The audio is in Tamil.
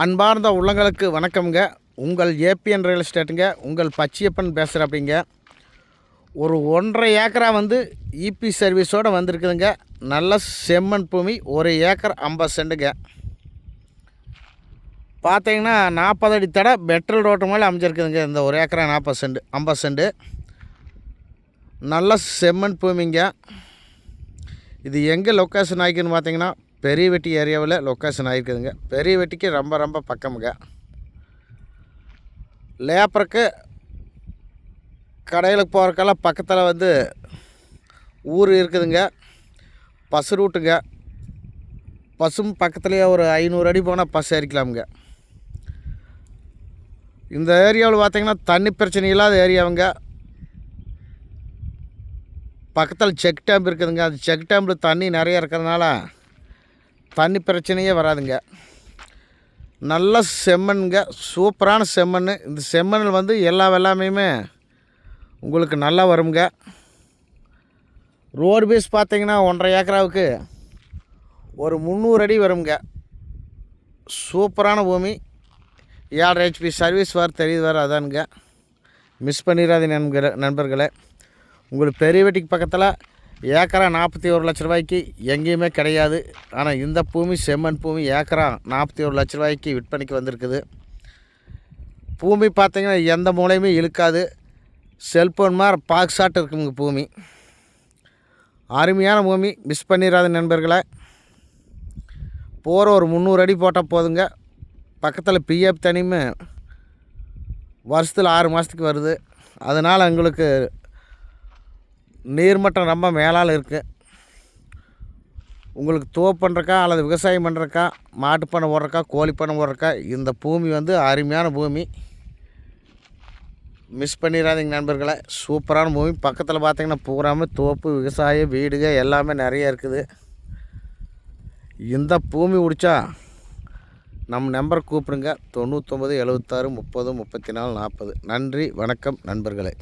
அன்பார்ந்த உள்ளங்களுக்கு வணக்கம்ங்க. உங்கள் ஏபிஎன் ரியல் எஸ்டேட்டுங்க. உங்கள் பச்சியப்பன் பேசுகிறாப்படிங்க ஒரு ஒன்றரை ஏக்கரா வந்து இபி சர்வீஸோடு வந்திருக்குதுங்க. நல்ல செம்மண் பூமி ஒரு ஏக்கர் ஐம்பது சென்ட்டுங்க பார்த்தீங்கன்னா நாற்பது அடி தடை பெட்ரோல் ரோட்டு மேலே அமைஞ்சிருக்குதுங்க. இந்த ஒரு ஏக்கரா நாற்பது சென்ட் ஐம்பது சென்ட்டு நல்ல செம்மண் பூமிங்க. இது எங்கே லொக்கேஷன் ஆகிக்குன்னு பார்த்தீங்கன்னா பெரிய வெட்டி ஏரியாவில் லொக்கேஷன் ஆகிருக்குதுங்க பெரிய வெட்டிக்கு ரொம்ப ரொம்ப பக்கமுங்க. லேப்பருக்கு கடைகளுக்கு போகிறக்கெல்லாம் பக்கத்தில் வந்து ஊர் இருக்குதுங்க. பஸ் ரூட்டுங்க. பஸ்ஸும் பக்கத்துலேயே ஒரு ஐநூறு அடி போனால் பஸ் ஏறிக்கலாமுங்க. இந்த ஏரியாவில் பார்த்திங்கன்னா தண்ணி பிரச்சனை இல்லாத ஏரியாவுங்க. பக்கத்தில் செக் டேம்ப் இருக்குதுங்க. அந்த செக் டேம்பில் தண்ணி நிறைய இருக்கிறதுனால தண்ணி பிரச்சனையே வராதுங்க. நல்ல செம்மண்ங்க சூப்பரான செம்மண் இந்த செம்மண்ணில் வந்து எல்லா வெள்ளாமையுமே உங்களுக்கு நல்லா வருங்க. ரோடு பேஸ் பார்த்தீங்கன்னா ஒன்றரை ஏக்கராவுக்கு ஒரு முந்நூறு அடி வருங்க. சூப்பரான பூமி. ஏழரை ஹெச்பி சர்வீஸ் வர தெரியுது வர அதானுங்க. மிஸ் பண்ணிடாத நண்பர்களே உங்களுக்கு பெரிய வீட்டுக்கு பக்கத்தில் ஏக்கரா நாற்பத்தி ஒரு லட்ச ரூபாய்க்கு எங்கேயுமே கிடையாது. ஆனால் இந்த பூமி செம்மண் பூமி ஏக்கரா நாற்பத்தி ஒரு லட்ச ரூபாய்க்கு விற்பனைக்கு வந்திருக்குது. பூமி பார்த்திங்கன்னா எந்த மூலையுமே இழுக்காது. செல்ஃபோன் மாதிரி பாக்ஸாட்டு இருக்குங்க பூமி. அருமையான பூமி. மிஸ் பண்ணிடாத நண்பர்களை. போகிற ஒரு முந்நூறு அடி போட்டால் போதுங்க. பக்கத்தில் பிஎஃப் தனியுமே வருஷத்தில் ஆறு மாதத்துக்கு வருது. அதனால் எங்களுக்கு நீர்மட்டம் ரொம்ப மேலால் இருக்குது உங்களுக்கு தோப்பு பண்ணுறக்கா அல்லது விவசாயம் பண்ணுறக்கா மாட்டு பண்ணை ஓடுறக்கா கோழி பண்ணை ஓடுறக்கா இந்த பூமி வந்து அருமையான பூமி. மிஸ் பண்ணிடாதீங்க நண்பர்களை. சூப்பரான பூமி. பக்கத்தில் பார்த்தீங்கன்னா பூராமே தோப்பு விவசாயம் வீடுக எல்லாமே நிறைய இருக்குது. இந்த பூமி பிடிச்சா நம்ம நம்பர் கூப்பிடுங்க. தொண்ணூற்றொம்பது எழுபத்தாறு முப்பது முப்பத்தி நாலு நாற்பது. நன்றி வணக்கம் நண்பர்களே.